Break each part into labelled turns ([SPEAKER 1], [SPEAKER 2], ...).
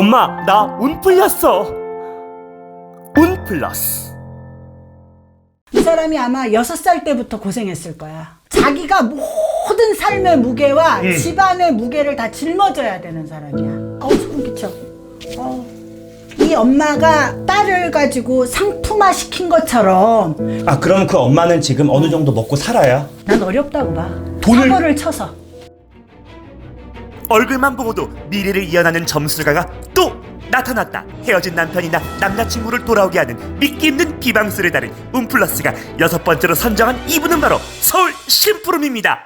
[SPEAKER 1] 엄마, 나 운 풀렸어. 운 플러스.
[SPEAKER 2] 이 사람이 아마 여섯 살 때부터 고생했을 거야. 자기가 모든 삶의 무게와
[SPEAKER 1] 음.
[SPEAKER 2] 집안의 무게를 다 짊어져야 되는 사람이야. 어우, 소름 끼쳐. 어우. 이 엄마가 딸을 가지고 상품화 시킨 것처럼
[SPEAKER 1] 아, 그럼 그 엄마는 지금 어느 정도 먹고 살아야?
[SPEAKER 2] 난 어렵다고 봐.
[SPEAKER 1] 돈을-
[SPEAKER 2] 사고를 쳐서.
[SPEAKER 1] 얼굴만 보고도 미래를 이어나는 점술가가 또 나타났다. 헤어진 남편이나 남자친구를 돌아오게 하는 믿기 힘든 비방스를 다룬 운플러스가 여섯 번째로 선정한 이분은 바로 서울 심부름입니다.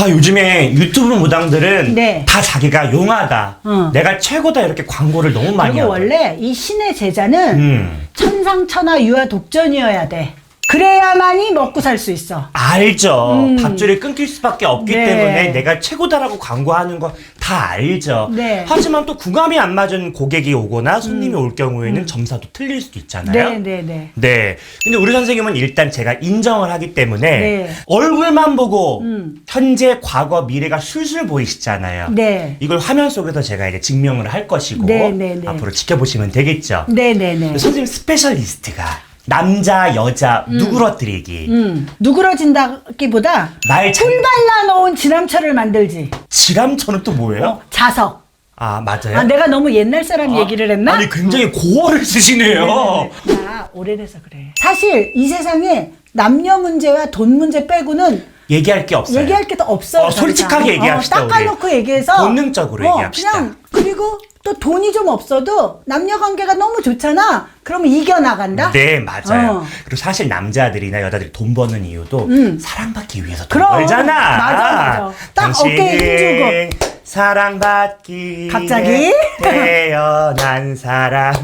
[SPEAKER 1] 아 요즘에 유튜브 무당들은
[SPEAKER 2] 네.
[SPEAKER 1] 다 자기가 용하다,
[SPEAKER 2] 응.
[SPEAKER 1] 내가 최고다 이렇게 광고를 너무 많이
[SPEAKER 2] 그리고
[SPEAKER 1] 하고.
[SPEAKER 2] 원래 이 신의 제자는
[SPEAKER 1] 음.
[SPEAKER 2] 천상천하 유아 독전이어야 돼. 그래야만이 먹고 살 수 있어.
[SPEAKER 1] 알죠.
[SPEAKER 2] 음.
[SPEAKER 1] 밥줄이 끊길 수밖에 없기
[SPEAKER 2] 네.
[SPEAKER 1] 때문에 내가 최고다라고 광고하는 거 다 알죠.
[SPEAKER 2] 네.
[SPEAKER 1] 하지만 또 궁합이 안 맞은 고객이 오거나 손님이 올 경우에는 점사도 틀릴 수도 있잖아요.
[SPEAKER 2] 음. 네, 네, 네.
[SPEAKER 1] 네. 근데 우리 선생님은 일단 제가 인정을 하기 때문에
[SPEAKER 2] 네.
[SPEAKER 1] 얼굴만 보고
[SPEAKER 2] 음.
[SPEAKER 1] 현재, 과거, 미래가 술술 보이시잖아요.
[SPEAKER 2] 네.
[SPEAKER 1] 이걸 화면 속에서 제가 이제 증명을 할 것이고
[SPEAKER 2] 네, 네, 네.
[SPEAKER 1] 앞으로 지켜보시면 되겠죠.
[SPEAKER 2] 네, 네, 네.
[SPEAKER 1] 선생님 스페셜리스트가 남자, 여자 누그러뜨리기
[SPEAKER 2] 음, 누그러진다기보다
[SPEAKER 1] 말 잘...
[SPEAKER 2] 꿀 발라놓은 지남철을 만들지.
[SPEAKER 1] 지람처는 또 뭐예요?
[SPEAKER 2] 어, 자석.
[SPEAKER 1] 아 맞아요.
[SPEAKER 2] 아, 내가 너무 옛날 사람 얘기를 했나?
[SPEAKER 1] 아니 굉장히 고어를 쓰시네요.
[SPEAKER 2] 나 오래돼서 그래. 사실 이 세상에 남녀 문제와 돈 문제 빼고는
[SPEAKER 1] 얘기할 게 없어요.
[SPEAKER 2] 얘기할 게 더 없어요.
[SPEAKER 1] 어,
[SPEAKER 2] 더
[SPEAKER 1] 솔직하게
[SPEAKER 2] 이상.
[SPEAKER 1] 얘기합시다,
[SPEAKER 2] 어, 닦아놓고
[SPEAKER 1] 우리.
[SPEAKER 2] 얘기해서
[SPEAKER 1] 본능적으로 얘기합시다.
[SPEAKER 2] 그냥 그리고 또 돈이 좀 없어도 남녀 관계가 너무 좋잖아. 그러면 이겨 나간다.
[SPEAKER 1] 네 맞아요.
[SPEAKER 2] 어.
[SPEAKER 1] 그리고 사실 남자들이,나 여자들이 돈 버는 이유도
[SPEAKER 2] 음.
[SPEAKER 1] 사랑받기 위해서 돈
[SPEAKER 2] 그럼.
[SPEAKER 1] 벌잖아.
[SPEAKER 2] 맞아, 맞아. 딱
[SPEAKER 1] 당신은
[SPEAKER 2] 어깨에
[SPEAKER 1] 사랑받기
[SPEAKER 2] 갑자기?
[SPEAKER 1] 태어난 사람.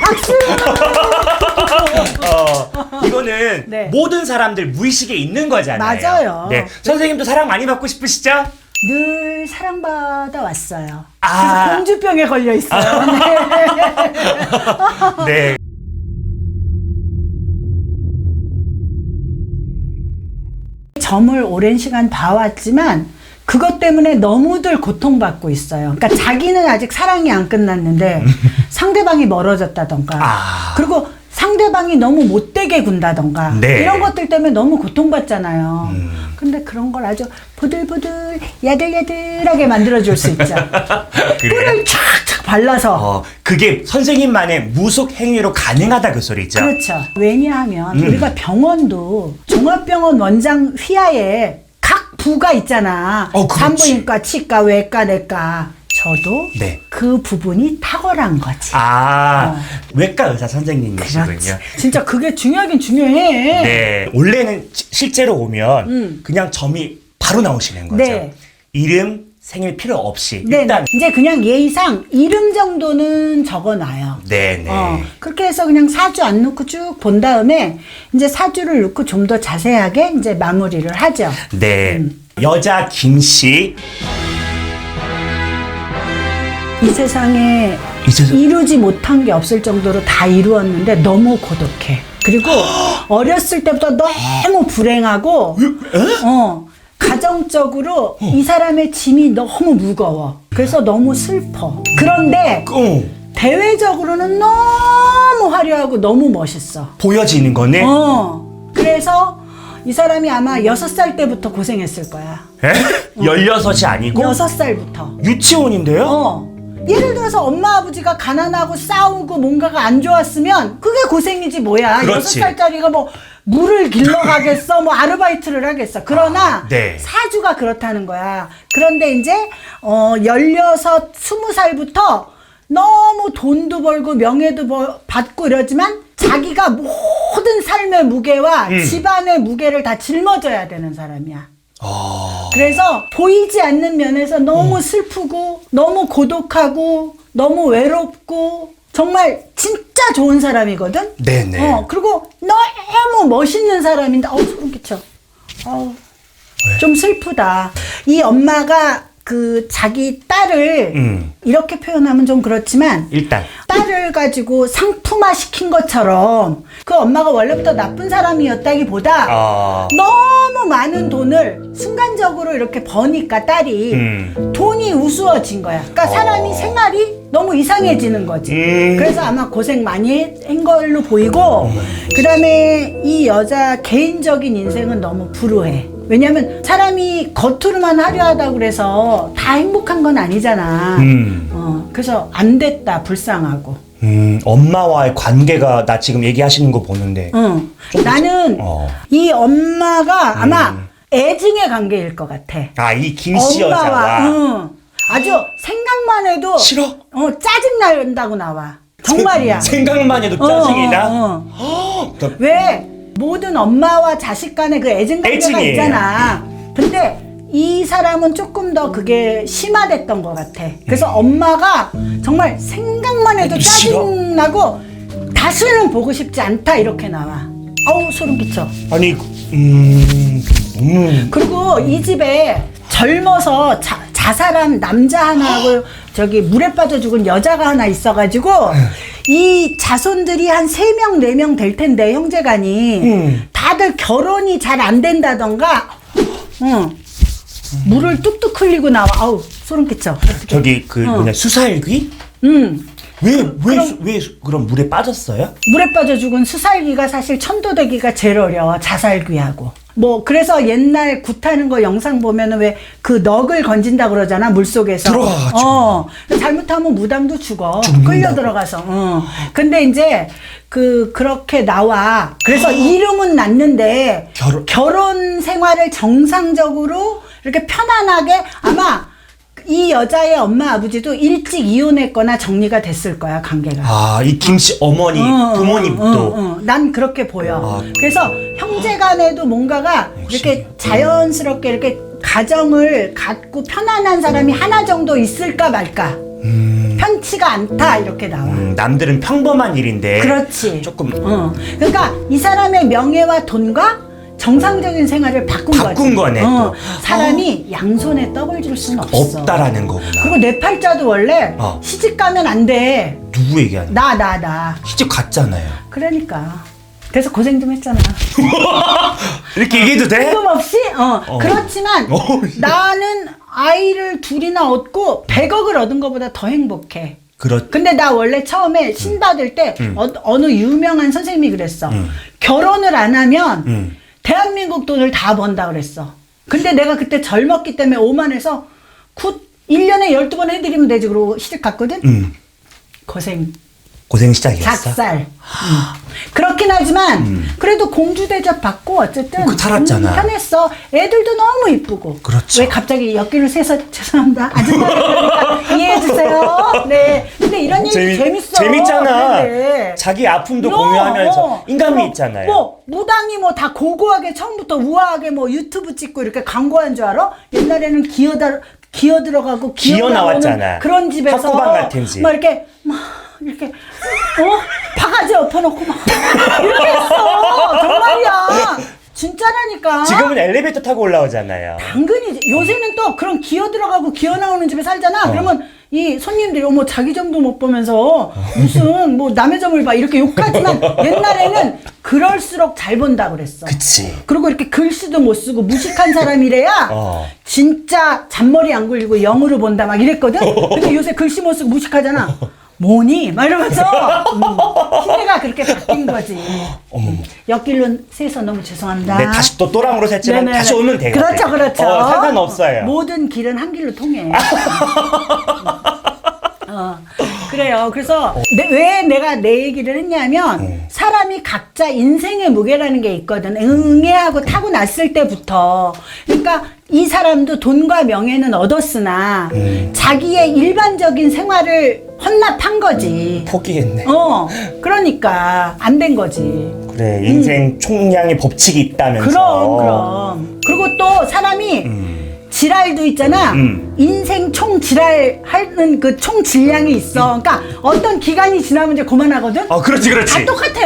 [SPEAKER 2] 박수.
[SPEAKER 1] 어, 이거는
[SPEAKER 2] 네.
[SPEAKER 1] 모든 사람들 무의식에 있는 거잖아요.
[SPEAKER 2] 맞아요.
[SPEAKER 1] 네. 선생님도 사랑 많이 받고 싶으시죠?
[SPEAKER 2] 늘 사랑받아 왔어요.
[SPEAKER 1] 아.
[SPEAKER 2] 그래서 공주병에 걸려 있어요. 네.
[SPEAKER 1] 네.
[SPEAKER 2] 점을 오랜 시간 봐왔지만 그것 때문에 너무들 고통받고 있어요. 그러니까 자기는 아직 사랑이 안 끝났는데 상대방이 멀어졌다던가
[SPEAKER 1] 아.
[SPEAKER 2] 그리고 상대방이 너무 못되게 군다던가
[SPEAKER 1] 네.
[SPEAKER 2] 이런 것들 때문에 너무 고통받잖아요.
[SPEAKER 1] 음.
[SPEAKER 2] 근데 그런 걸 아주 부들부들 야들야들하게 만들어줄 수 있죠. 꿀을 촥촥 발라서
[SPEAKER 1] 어, 그게 선생님만의 무속 행위로 가능하다 그 소리죠.
[SPEAKER 2] 그렇죠. 왜냐하면
[SPEAKER 1] 음.
[SPEAKER 2] 우리가 병원도 종합병원 원장 휘하에 각 부가 있잖아.
[SPEAKER 1] 어, 그렇지.
[SPEAKER 2] 산부인과, 치과, 외과, 내과. 저도
[SPEAKER 1] 네.
[SPEAKER 2] 그 부분이 탁월한 거지.
[SPEAKER 1] 아,
[SPEAKER 2] 어.
[SPEAKER 1] 외과 의사 선생님이시군요.
[SPEAKER 2] 그렇지. 진짜 그게 중요하긴 중요해.
[SPEAKER 1] 네. 원래는 시- 실제로 오면
[SPEAKER 2] 음.
[SPEAKER 1] 그냥 점이 바로 나오시는 거죠.
[SPEAKER 2] 네.
[SPEAKER 1] 이름, 생일 필요 없이
[SPEAKER 2] 네,
[SPEAKER 1] 일단
[SPEAKER 2] 이제 그냥 예의상 이름 정도는 적어놔요.
[SPEAKER 1] 네, 네.
[SPEAKER 2] 어, 그렇게 해서 그냥 사주 안 넣고 쭉 본 다음에 이제 사주를 넣고 좀 더 자세하게 이제 마무리를 하죠.
[SPEAKER 1] 네.
[SPEAKER 2] 음.
[SPEAKER 1] 여자 김 씨.
[SPEAKER 2] 이 세상에
[SPEAKER 1] 이 세상-
[SPEAKER 2] 이루지 못한 게 없을 정도로 다 이루었는데 너무 고독해. 그리고 어렸을 때부터 너무 불행하고, 어, 가정적으로 이 사람의 짐이 너무 무거워. 그래서 너무 슬퍼. 그런데
[SPEAKER 1] 어,
[SPEAKER 2] 대외적으로는 너무 화려하고 너무 멋있어.
[SPEAKER 1] 보여지는 거네.
[SPEAKER 2] 어. 그래서 이 사람이 아마 여섯 살 때부터 고생했을 거야.
[SPEAKER 1] 에? 16이 아니고
[SPEAKER 2] 여섯 살부터.
[SPEAKER 1] 유치원인데요?
[SPEAKER 2] 어. 예를 들어서 엄마 아버지가 가난하고 싸우고 뭔가가 안 좋았으면 그게 고생이지 뭐야.
[SPEAKER 1] 그렇지.
[SPEAKER 2] 여섯 살짜리가 뭐 물을 길러 가겠어, 뭐 아르바이트를 하겠어. 그러나
[SPEAKER 1] 아, 네.
[SPEAKER 2] 사주가 그렇다는 거야. 그런데 이제 어 열여섯, 스무 살부터 너무 돈도 벌고 명예도 벌- 받고 이러지만 자기가 모든 삶의 무게와
[SPEAKER 1] 음.
[SPEAKER 2] 집안의 무게를 다 짊어져야 되는 사람이야.
[SPEAKER 1] 어.
[SPEAKER 2] 그래서 보이지 않는 면에서 너무 슬프고 너무 고독하고 너무 외롭고 정말 진짜 좋은 사람이거든.
[SPEAKER 1] 네네.
[SPEAKER 2] 어 그리고 너무 멋있는 사람인데 어우 소름 끼쳐. 어우 좀 슬프다. 이 엄마가 그 자기 딸을
[SPEAKER 3] 음.
[SPEAKER 2] 이렇게 표현하면 좀 그렇지만
[SPEAKER 3] 일단
[SPEAKER 2] 딸을 가지고 상품화 시킨 것처럼 그 엄마가 원래부터 나쁜 사람이었다기보다
[SPEAKER 3] 어.
[SPEAKER 2] 너무 많은 돈을 순간적으로 이렇게 버니까 딸이
[SPEAKER 3] 음.
[SPEAKER 2] 돈이 우스워진 거야. 그러니까 사람이 생활이 너무 이상해지는 거지.
[SPEAKER 3] 음.
[SPEAKER 2] 그래서 아마 고생 많이 한 걸로 보이고, 그 다음에 이 여자 개인적인 인생은 너무 불우해. 왜냐면 사람이 겉으로만 화려하다고 그래서 다 행복한 건 아니잖아.
[SPEAKER 3] 음.
[SPEAKER 2] 어, 그래서 안 됐다, 불쌍하고.
[SPEAKER 1] 음, 엄마와의 관계가 나 지금 얘기하시는 거 보는데
[SPEAKER 2] 응. 나는
[SPEAKER 1] 어.
[SPEAKER 2] 이 엄마가 아마 애증의 관계일 것 같아.
[SPEAKER 1] 아 이 김 씨
[SPEAKER 2] 엄마와,
[SPEAKER 1] 여자와
[SPEAKER 2] 응. 아주 생각만 해도
[SPEAKER 1] 싫어?
[SPEAKER 2] 어 짜증 난다고 나와. 정말이야.
[SPEAKER 1] 생각만 해도
[SPEAKER 2] 어,
[SPEAKER 1] 짜증이 나.
[SPEAKER 2] 어, 어.
[SPEAKER 1] 그-
[SPEAKER 2] 왜 모든 엄마와 자식 간의 그 애증 관계가
[SPEAKER 1] 애증이에요.
[SPEAKER 2] 있잖아. 근데 이 사람은 조금 더 그게 심화됐던 것 같아. 그래서 엄마가 정말 생각만 해도
[SPEAKER 1] 싫어?
[SPEAKER 2] 짜증 나고 다시는 보고 싶지 않다 이렇게 나와. 어우 소름 끼쳐.
[SPEAKER 1] 아니 음 너무
[SPEAKER 2] 그리고 이 집에 젊어서 자, 자살한 남자 하나하고 저기 물에 빠져 죽은 여자가 하나 있어가지고 이 자손들이 한 세 명 네 명 될 텐데 형제간이
[SPEAKER 1] 음.
[SPEAKER 2] 다들 결혼이 잘 안 된다던가 응. 물을 뚝뚝 흘리고 나와 아우 소름 끼쳐
[SPEAKER 1] 저기 그
[SPEAKER 2] 어.
[SPEAKER 1] 뭐냐 수살귀?
[SPEAKER 2] 응.
[SPEAKER 1] 왜왜왜 왜, 그럼 물에 빠졌어요?
[SPEAKER 2] 물에 빠져 죽은 수살기가 사실 천도되기가 제일 어려워 자살귀하고. 뭐 그래서 옛날 굿하는 거 영상 보면은 왜 그 넋을 건진다 그러잖아 물 속에서.
[SPEAKER 1] 들어가가지고.
[SPEAKER 2] 어 잘못하면 무당도 죽어
[SPEAKER 1] 죽는다고.
[SPEAKER 2] 끌려 들어가서. 어. 근데 이제 그 그렇게 나와. 그래서 이름은 났는데
[SPEAKER 1] 결혼-
[SPEAKER 2] 결혼 생활을 정상적으로 이렇게 편안하게 아마 이 여자의 엄마 아버지도 일찍 이혼했거나 정리가 됐을 거야 관계가
[SPEAKER 1] 아 이 김씨 어머니
[SPEAKER 2] 어,
[SPEAKER 1] 부모님도
[SPEAKER 2] 어, 어, 어. 난 그렇게 보여.
[SPEAKER 1] 아.
[SPEAKER 2] 그래서 형제간에도 뭔가가 이렇게 자연스럽게 이렇게 가정을 갖고 편안한 사람이 하나 정도 있을까 말까. 편치가 않다 이렇게 나와.
[SPEAKER 1] 음, 남들은 평범한 일인데
[SPEAKER 2] 그렇지.
[SPEAKER 1] 조금
[SPEAKER 2] 어. 그러니까 이 사람의 명예와 돈과 정상적인 생활을 바꾼,
[SPEAKER 1] 바꾼
[SPEAKER 2] 거지.
[SPEAKER 1] 거네,
[SPEAKER 2] 어.
[SPEAKER 1] 또.
[SPEAKER 2] 사람이 양손에 떡을 줄 수는 없어.
[SPEAKER 1] 없다라는 거구나.
[SPEAKER 2] 그리고 내 팔자도 원래
[SPEAKER 1] 어.
[SPEAKER 2] 시집 가면 안 돼.
[SPEAKER 1] 누구 얘기하는?
[SPEAKER 2] 나나 나.
[SPEAKER 1] 시집 갔잖아요.
[SPEAKER 2] 그러니까. 그래서 고생 좀 했잖아.
[SPEAKER 1] 이렇게 얘기해도 돼?
[SPEAKER 2] 뜬금없이? 어. 그렇지만
[SPEAKER 1] 어.
[SPEAKER 2] 나는 아이를 둘이나 얻고 100억을 얻은 것보다 더 행복해.
[SPEAKER 1] 그렇
[SPEAKER 2] 근데 나 원래 처음에 신 받을 때 어, 느 유명한 선생님이 그랬어. 결혼을 안 하면
[SPEAKER 1] 음.
[SPEAKER 2] 대한민국 돈을 다 번다 그랬어. 근데 내가 그때 젊었기 때문에 오만해서 굿 1년에 12번 해드리면 되지 그러고 시집 갔거든?
[SPEAKER 1] 음
[SPEAKER 2] 고생.
[SPEAKER 1] 고생 시작이었어.
[SPEAKER 2] 작살. 음. 그렇긴 하지만 그래도 공주 대접 받고 어쨌든
[SPEAKER 1] 음. 그 살았잖아.
[SPEAKER 2] 음, 편했어. 애들도 너무 이쁘고.
[SPEAKER 1] 그렇죠.
[SPEAKER 2] 왜 갑자기 엮기를 세서 죄송합니다. 아줌마니까 이해해 주세요. 네. 근데 이런 얘기 재밌어.
[SPEAKER 1] 재밌잖아.
[SPEAKER 2] 네.
[SPEAKER 1] 자기 아픔도
[SPEAKER 2] 너,
[SPEAKER 1] 공유하면서
[SPEAKER 2] 어,
[SPEAKER 1] 인간미
[SPEAKER 2] 뭐,
[SPEAKER 1] 있잖아요.
[SPEAKER 2] 뭐 무당이 뭐 다 고고하게 처음부터 우아하게 뭐 유튜브 찍고 이렇게 광고한 줄 알아? 옛날에는 기어다 기어 들어가고 기어,
[SPEAKER 1] 기어 나왔잖아.
[SPEAKER 2] 그런 집에서
[SPEAKER 1] 학고방 같은 집.
[SPEAKER 2] 막 이렇게 막 이렇게 어? 바가지 엎어놓고 막 이렇게 했어. 정말이야. 진짜라니까.
[SPEAKER 1] 지금은 엘리베이터 타고 올라오잖아요.
[SPEAKER 2] 당근이지 요새는 또 그런 기어 들어가고 기어 나오는 집에
[SPEAKER 1] 어.
[SPEAKER 2] 살잖아. 그러면 이 손님들이 어머 자기 점도 못 보면서 무슨 뭐 남의 점을 봐. 이렇게 욕하지만 옛날에는 그럴수록 잘 본다 그랬어.
[SPEAKER 1] 그치.
[SPEAKER 2] 그리고 이렇게 글씨도 못 쓰고 무식한 사람이래야
[SPEAKER 1] 어.
[SPEAKER 2] 진짜 잔머리 안 굴리고 영으로 본다 막 이랬거든? 근데 요새 글씨 못 쓰고 무식하잖아 뭐니? 막 이러면서 음, 시대가 그렇게 바뀐 거지 옆길로 새서 너무 죄송합니다
[SPEAKER 1] 네, 다시 또 또랑으로 샜지만
[SPEAKER 2] 네네네.
[SPEAKER 1] 다시 오면 되거든.
[SPEAKER 2] 그렇죠, 그렇죠.
[SPEAKER 1] 어, 상관없어요.
[SPEAKER 2] 모든 길은 한 길로 통해. 어, 그래요. 그래서 내- 왜 내가 내 얘기를 했냐면
[SPEAKER 1] 음.
[SPEAKER 2] 사람이 각자 인생의 무게라는 게 있거든. 응애하고 타고 났을 때부터. 그러니까 이 사람도 돈과 명예는 얻었으나
[SPEAKER 1] 음.
[SPEAKER 2] 자기의 일반적인 생활을 헌납한 거지.
[SPEAKER 1] 포기했네.
[SPEAKER 2] 어, 그러니까 안 된 거지.
[SPEAKER 1] 그래 인생 총량의 법칙이 있다면서.
[SPEAKER 2] 음. 그럼 그럼 그리고 또 사람이 지랄도 있잖아
[SPEAKER 1] 음.
[SPEAKER 2] 인생 총 지랄 하는 그 총 질량이 있어 그러니까 어떤 기간이 지나면 이제 그만하거든
[SPEAKER 1] 어 그렇지 그렇지.
[SPEAKER 2] 다 똑같아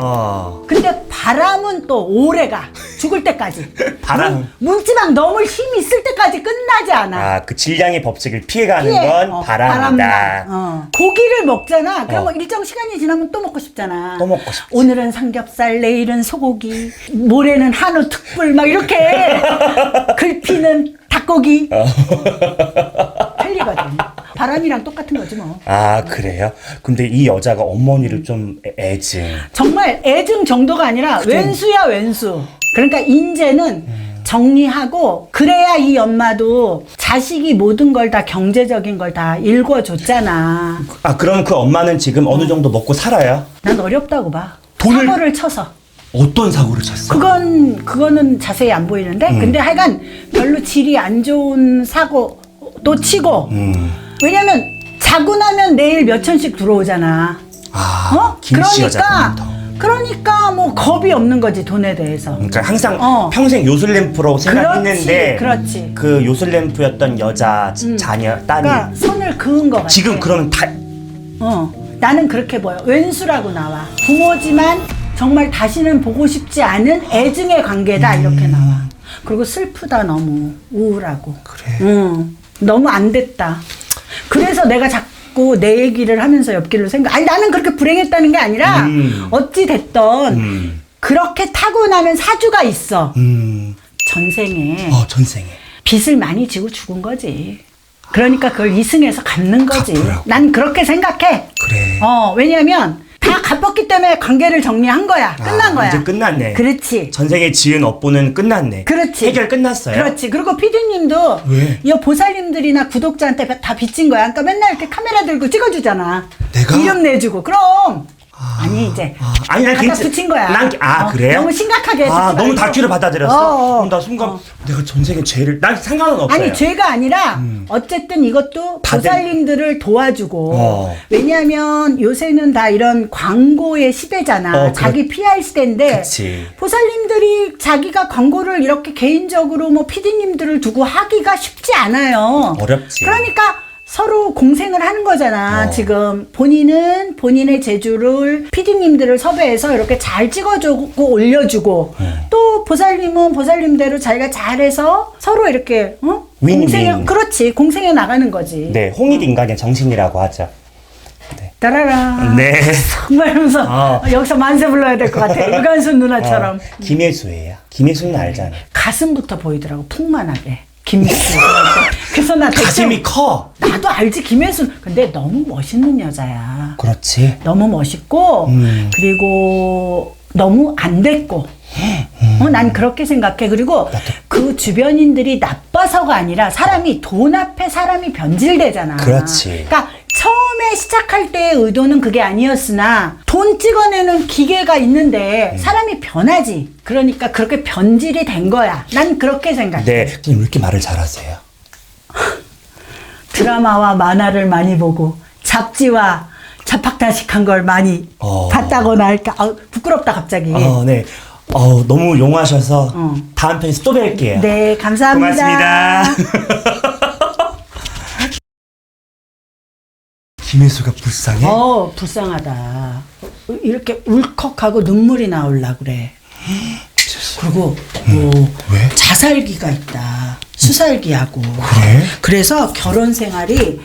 [SPEAKER 1] 어.
[SPEAKER 2] 근데 바람은 또 오래 가 죽을 때까지.
[SPEAKER 1] 바람.
[SPEAKER 2] 문- 문지방 넘을 힘 있을 때까지 끝나지 않아.
[SPEAKER 1] 아, 그 질량의 법칙을 피해가는
[SPEAKER 2] 피해.
[SPEAKER 1] 건
[SPEAKER 2] 어,
[SPEAKER 1] 바람이다.
[SPEAKER 2] 어. 고기를 먹잖아. 그럼
[SPEAKER 1] 어.
[SPEAKER 2] 일정 시간이 지나면 또 먹고 싶잖아.
[SPEAKER 1] 또 먹고 싶지.
[SPEAKER 2] 오늘은 삼겹살, 내일은 소고기, 모레는 한우 특불 막 이렇게 글
[SPEAKER 1] 어.
[SPEAKER 2] 틀리거든. 바람이랑 똑같은 거지 뭐.
[SPEAKER 1] 아, 그래요? 근데 이 여자가 어머니를 좀 애- 애증.
[SPEAKER 2] 정말 애증 정도가 아니라 왼수야 왼수. 그러니까 인제는 정리하고 그래야 이 엄마도 자식이 모든 걸 다 경제적인 걸다 읽어줬잖아.
[SPEAKER 1] 아, 그럼 그 엄마는 지금 어느 정도 먹고 살아요?
[SPEAKER 2] 난 어렵다고 봐.
[SPEAKER 1] 돈을-
[SPEAKER 2] 사고를 쳐서.
[SPEAKER 1] 어떤 사고를 쳤어?
[SPEAKER 2] 그건 그거는 자세히 안 보이는데 근데 하여간 별로 질이 안 좋은 사고도 치고
[SPEAKER 1] 음.
[SPEAKER 2] 왜냐면 자고 나면 내일 몇 천씩 들어오잖아.
[SPEAKER 1] 아,
[SPEAKER 2] 어?
[SPEAKER 1] 김씨
[SPEAKER 2] 그러니까
[SPEAKER 1] 더.
[SPEAKER 2] 그러니까 뭐 겁이 없는 거지 돈에 대해서.
[SPEAKER 1] 그러니까 항상
[SPEAKER 2] 어.
[SPEAKER 1] 평생 요술램프로 생각했는데
[SPEAKER 2] 그렇지.
[SPEAKER 1] 그 요술램프였던 여자 자녀 딸이
[SPEAKER 2] 그러니까 손을 그은 거 같아.
[SPEAKER 1] 지금 그러면 다
[SPEAKER 2] 어, 나는 그렇게 보여. 왼수라고 나와. 부모지만 정말 다시는 보고 싶지 않은 애증의 관계다 이렇게 나와. 그리고 슬프다 너무 우울하고.
[SPEAKER 1] 그래.
[SPEAKER 2] 응, 너무 안 됐다. 그래서 내가 자꾸 내 얘기를 하면서 옆길로 생각. 아니 나는 그렇게 불행했다는 게 아니라
[SPEAKER 1] 음.
[SPEAKER 2] 어찌 됐던
[SPEAKER 1] 음.
[SPEAKER 2] 그렇게 타고나면 사주가 있어.
[SPEAKER 1] 음.
[SPEAKER 2] 전생에
[SPEAKER 1] 어, 전생에.
[SPEAKER 2] 빚을 많이 지고 죽은 거지. 그러니까 그걸 이승에서 갚는 거지.
[SPEAKER 1] 갚으라고.
[SPEAKER 2] 난 그렇게 생각해.
[SPEAKER 1] 그래.
[SPEAKER 2] 어, 왜냐면 다 갚았기 때문에 관계를 정리한 거야. 끝난
[SPEAKER 1] 아,
[SPEAKER 2] 거야.
[SPEAKER 1] 이제 끝났네.
[SPEAKER 2] 그렇지.
[SPEAKER 1] 전생에 지은 업보는 끝났네.
[SPEAKER 2] 그렇지.
[SPEAKER 1] 해결 끝났어요.
[SPEAKER 2] 그렇지. 그리고 피디님도
[SPEAKER 1] 왜?
[SPEAKER 2] 이 보살님들이나 구독자한테 다 빚진 거야. 그러니까 맨날 이렇게 카메라 들고 찍어주잖아.
[SPEAKER 1] 내가?
[SPEAKER 2] 이름 내주고. 그럼. 아, 니 이제.
[SPEAKER 1] 아, 아니 난
[SPEAKER 2] 갖다
[SPEAKER 1] 괜찮.
[SPEAKER 2] 붙인 거야.
[SPEAKER 1] 난, 아
[SPEAKER 2] 어,
[SPEAKER 1] 그래요?
[SPEAKER 2] 너무 심각하게
[SPEAKER 1] 아 너무
[SPEAKER 2] 말고.
[SPEAKER 1] 다큐를 받아들였어.
[SPEAKER 2] 어, 어.
[SPEAKER 1] 그럼 나 순간
[SPEAKER 2] 어.
[SPEAKER 1] 내가 전생에 죄를 난 상관은 없어요.
[SPEAKER 2] 아니 죄가 아니라 어쨌든 이것도
[SPEAKER 1] 다들-
[SPEAKER 2] 보살님들을 도와주고
[SPEAKER 1] 어.
[SPEAKER 2] 왜냐하면 요새는 다 이런 광고의 시대잖아
[SPEAKER 1] 어,
[SPEAKER 2] 자기 PR 시대인데
[SPEAKER 1] 그치.
[SPEAKER 2] 보살님들이 자기가 광고를 이렇게 개인적으로 뭐 PD님들을 두고 하기가 쉽지 않아요
[SPEAKER 1] 어렵지.
[SPEAKER 2] 그러니까 서로 공생을 하는 거잖아.
[SPEAKER 1] 어.
[SPEAKER 2] 지금 본인은 본인의 제주를 PD님들을 섭외해서 이렇게 잘 찍어주고 올려주고
[SPEAKER 1] 네.
[SPEAKER 2] 또 보살님은 보살님대로 자기가 잘해서 서로 이렇게 어?
[SPEAKER 1] 윈윈.
[SPEAKER 2] 공생해 그렇지 공생해 나가는 거지.
[SPEAKER 1] 네, 홍익 인간의 정신이라고 하죠.
[SPEAKER 2] 따라라.
[SPEAKER 1] 네.
[SPEAKER 2] 정말 하면서
[SPEAKER 1] 어.
[SPEAKER 2] 여기서 만세 불러야 될 것 같아. 유관순 누나처럼
[SPEAKER 1] 어, 김혜수예요. 김혜수는 알잖아.
[SPEAKER 2] 가슴부터 보이더라고 풍만하게. 김수. 그래서 나 대충
[SPEAKER 1] 가슴이 커.
[SPEAKER 2] 나도 알지 김혜순. 근데 너무 멋있는 여자야.
[SPEAKER 1] 그렇지.
[SPEAKER 2] 너무 멋있고
[SPEAKER 1] 음.
[SPEAKER 2] 그리고 너무 안 됐고 어, 난 그렇게 생각해 그리고 그 주변인들이 나빠서가 아니라 사람이 돈 앞에 사람이 변질되잖아
[SPEAKER 1] 그렇지.
[SPEAKER 2] 그러니까 처음에 시작할 때의 의도는 그게 아니었으나 돈 찍어내는 기계가 있는데 사람이 변하지 그러니까 그렇게 변질이 된 거야 난 그렇게 생각해
[SPEAKER 1] 네. 선생님 왜 이렇게 말을 잘하세요?
[SPEAKER 2] 드라마와 만화를 많이 보고 잡지와 자팍다식한 걸 많이
[SPEAKER 1] 어.
[SPEAKER 2] 봤다거나 할까 아, 부끄럽다 갑자기
[SPEAKER 1] 어, 네. 어, 너무 용하셔서
[SPEAKER 2] 어.
[SPEAKER 1] 다음 편에서 또 뵐게요.
[SPEAKER 2] 네 감사합니다
[SPEAKER 1] 고맙습니다. 김혜수가 불쌍해?
[SPEAKER 2] 어 불쌍하다 이렇게 울컥하고 눈물이 나올라 그래 그리고 뭐
[SPEAKER 1] 왜?
[SPEAKER 2] 자살기가 있다 수살기하고
[SPEAKER 1] 그래?
[SPEAKER 2] 그래서 결혼 생활이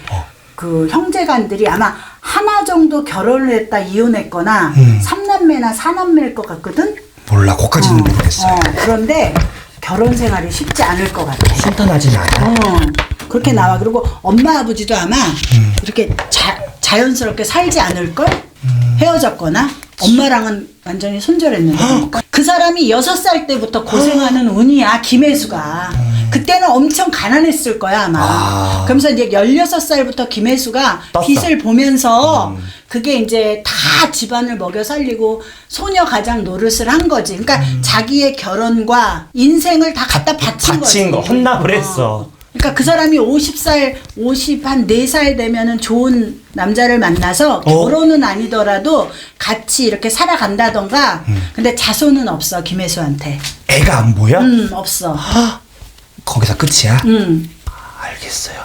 [SPEAKER 2] 그 형제간들이 아마 하나 정도 결혼을 했다 이혼했거나
[SPEAKER 1] 음.
[SPEAKER 2] 삼남매나 사남매일 것 같거든
[SPEAKER 1] 몰라, 거기까지는 모르겠어요.
[SPEAKER 2] 어, 그런데 결혼 생활이 쉽지 않을 것 같아.
[SPEAKER 1] 순탄하진 않아.
[SPEAKER 2] 어, 그렇게 나와. 그리고 엄마 아버지도 아마
[SPEAKER 1] 음.
[SPEAKER 2] 이렇게 자, 자연스럽게 살지 않을걸?
[SPEAKER 1] 음.
[SPEAKER 2] 헤어졌거나? 엄마랑은 완전히 손절했는데. 그 사람이 여섯 살 때부터 고생하는 운이야, 김혜수가. 그때는 엄청 가난했을 거야, 아마.
[SPEAKER 1] 음. 아.
[SPEAKER 2] 그러면서 이제 16살부터 김혜수가
[SPEAKER 1] 떴어.
[SPEAKER 2] 빚을 보면서
[SPEAKER 1] 음.
[SPEAKER 2] 그게 이제 다 집안을 먹여 살리고 소녀 가장 노릇을 한 거지. 그러니까 자기의 결혼과 인생을 다 갖다 바친, 거지.
[SPEAKER 1] 음. 바친 거, 헌납을 했어.
[SPEAKER 2] 그러니까 그 사람이 50살, 50, 한 4살 되면은 좋은 남자를 만나서
[SPEAKER 1] 어.
[SPEAKER 2] 결혼은 아니더라도 같이 이렇게 살아간다던가
[SPEAKER 1] 음.
[SPEAKER 2] 근데 자손은 없어, 김혜수한테.
[SPEAKER 1] 애가 안 보여?
[SPEAKER 2] 음, 없어.
[SPEAKER 1] 거기서 끝이야?
[SPEAKER 2] 음.
[SPEAKER 1] 알겠어요.